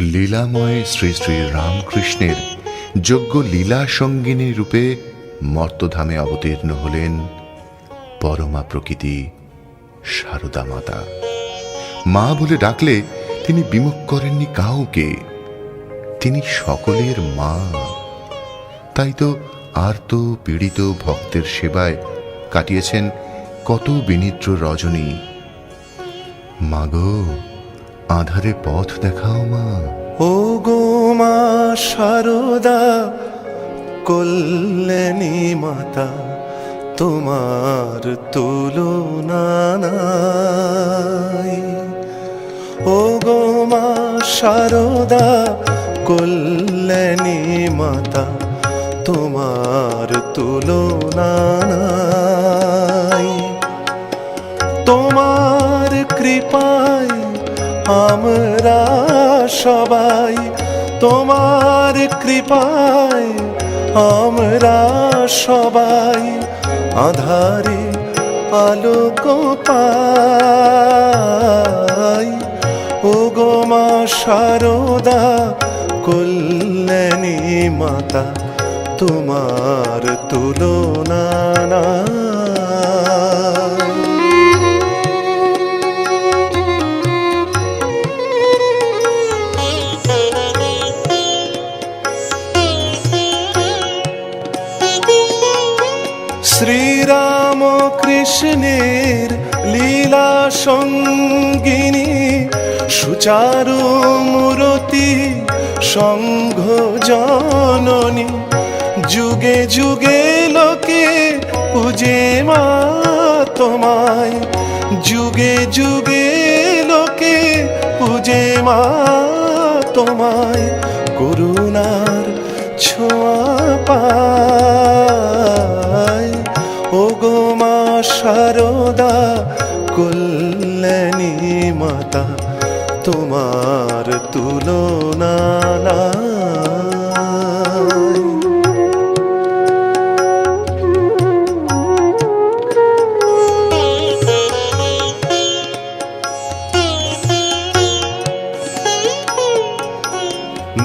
লীলাময় শ্রী শ্রী রামকৃষ্ণের যোগ্য লীলা সঙ্গিনী রূপে মর্তধামে অবতীর্ণ হলেন পরমা প্রকৃতি সারদা মাতা। মা বলে ডাকলে তিনি বিমুখ করেননি কাউকে, তিনি সকলের মা। তাই তো আর্ত পীড়িত ভক্তের সেবায় কাটিয়েছেন কত বিনিদ্র রজনী। মাগো আধারে পথ দেখাও মা। ও গো মা, সারদা, কল্যাণী মাতা, তোমার তুলনা নাই। ও গো মা শারদা কল্যাণী মাতা, তোমার তুলনা নাই। তোমার কৃপায় আমরা সবাই তোমার কৃপায়, আমরা সবাই আধারে আলোক পাই। ও গো মা শারদা কল্যাণী মাতা, তোমার তুলনা শ্রীরাম কৃষ্ণের লীলা সঙ্গিনী সুচারু মূরতি সংঘ জননী। যুগে যুগে লোকে পূজে মা তোমায়। যুগে যুগে লোকে পূজে মা তোমায়। করুণার ছোঁয়া পায়। মাতা তোমার তুলনা।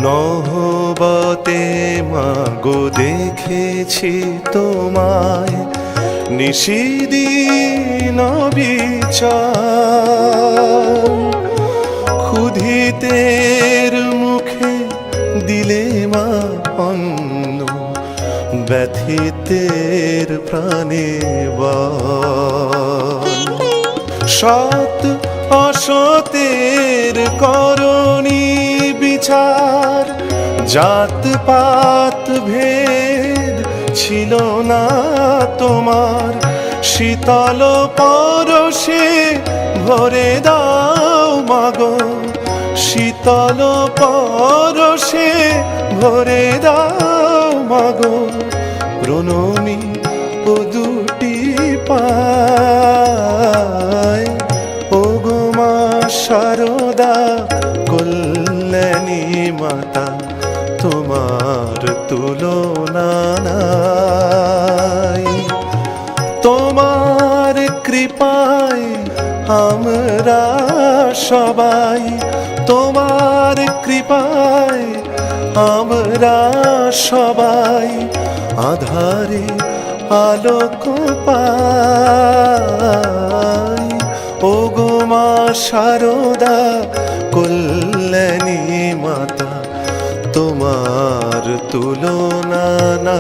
নহবতে মাগো দেখেছি তোমায় নিশিদিন বিচার ক্ষুধিতের মুখে দিলে মা অন্ন, ব্যথিতের প্রাণে বল। সৎ অসতের করণী বিচার জাত পাত ভেদ ছিল না তোমার। শীতল পরশে ভরে দাও মাগো। শীতল পরশে ভরে দাও মাগো। প্রণমী ও দুটি পায়। ও শারদা কল্যাণী মাতা। তোমার তুলনা নাই। তোমার কৃপায় আমরা সবাই, তোমার কৃপায় আমরা সবাই আধারে আলোক পাই। ও গো মা শারদা কল্যাণী মাতা তোমার তুলনা না।